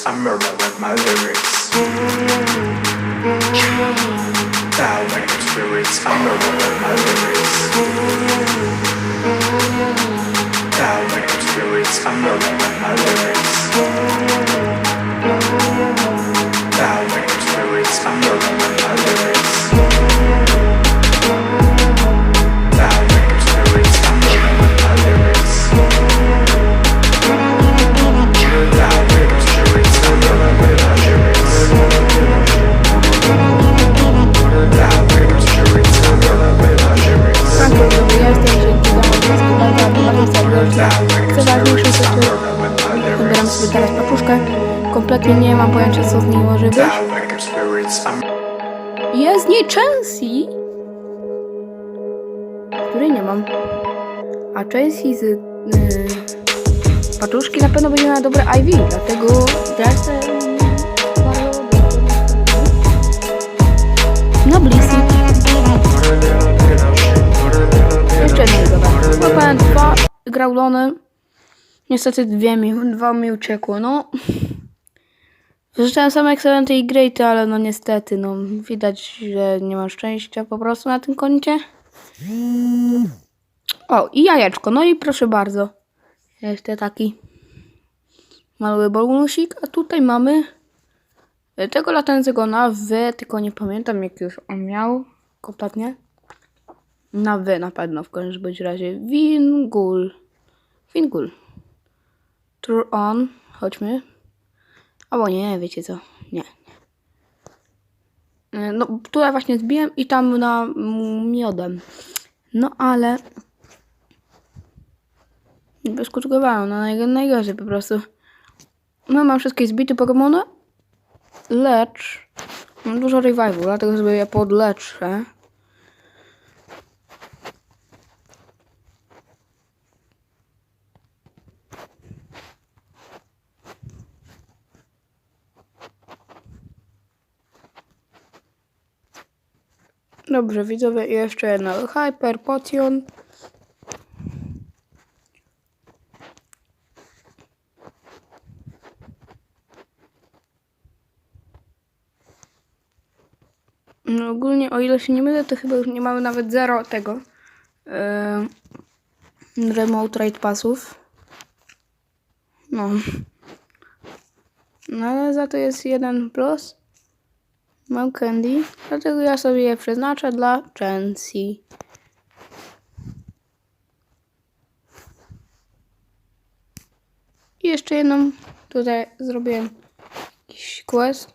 lyrics. I murder with my lyrics. Direct spirits. I murder with my lyrics. Direct spirits. I murder with my lyrics. Kompletnie nie mam pojęcia, co z niej może być. Jest nie Chelsea, której nie mam. A Chelsea z yy, paczuszki na pewno będzie na dobre IV, dlatego bardzo No Blissey. Jeszcze nie dobra. Złapałem dwa graulony. Niestety dwie mi, dwa mi uciekły, no. Przeczytałem same Excellenty i Greaty, ale no niestety, no widać, że nie mam szczęścia po prostu na tym koncie. O, i jajeczko, no i proszę bardzo. Jeszcze taki mały bonusik, a tutaj mamy tego latającego na W, tylko nie pamiętam jak już on miał kompletnie. Na W na pewno w każdym bądź razie. Wingul. Wingul. Tur on. Chodźmy. Albo nie, wiecie co. Nie. No, tutaj właśnie zbiłem i tam na miodem. No ale... Bezkutkowałem, no naj, najgorzej po prostu. No mam wszystkie zbite Pokemony, lecz mam dużo revival, dlatego sobie je podleczę. Dobrze, widzowie, i jeszcze jedna Hyper Potion. No ogólnie, o ile się nie mylę, to chyba już nie mamy nawet zero tego yy, remote trade passów. No. No ale za to jest jeden plus. Mam candy, dlatego ja sobie je przeznaczę dla Chancy. I jeszcze jedną tutaj zrobiłem jakiś quest.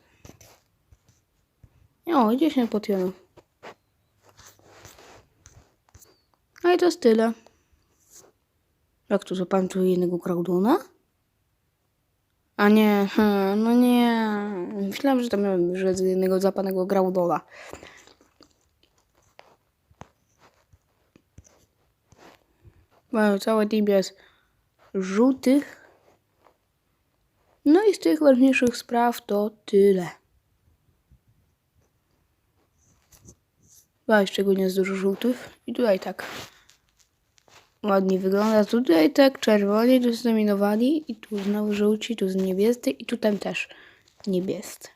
O, 10 potionów. No i to jest tyle. Jak tu zapałem tu jednego Groudona? A nie, hmm, no nie. Myślałem, że tam miałem że z jednego zapanego Groudona. Mają całe team jest żółtych. No i z tych ważniejszych spraw to tyle. Chyba szczególnie jest dużo żółtych. I tutaj tak. Ładnie wygląda. Tutaj tak czerwoni, tu zdominowali. I tu znowu żółci, tu z niebiescy. I tutaj też niebiescy.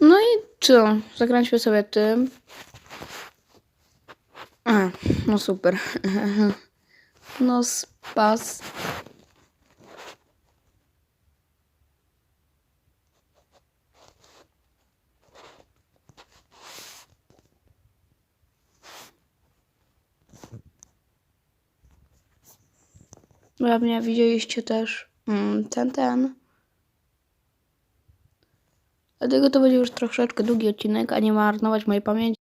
No i co? Zagraliśmy sobie tym. A, no super. No spas. Pewnie widzieliście też mm, ten, ten. Dlatego to będzie już troszeczkę długi odcinek, a nie marnować mojej pamięci.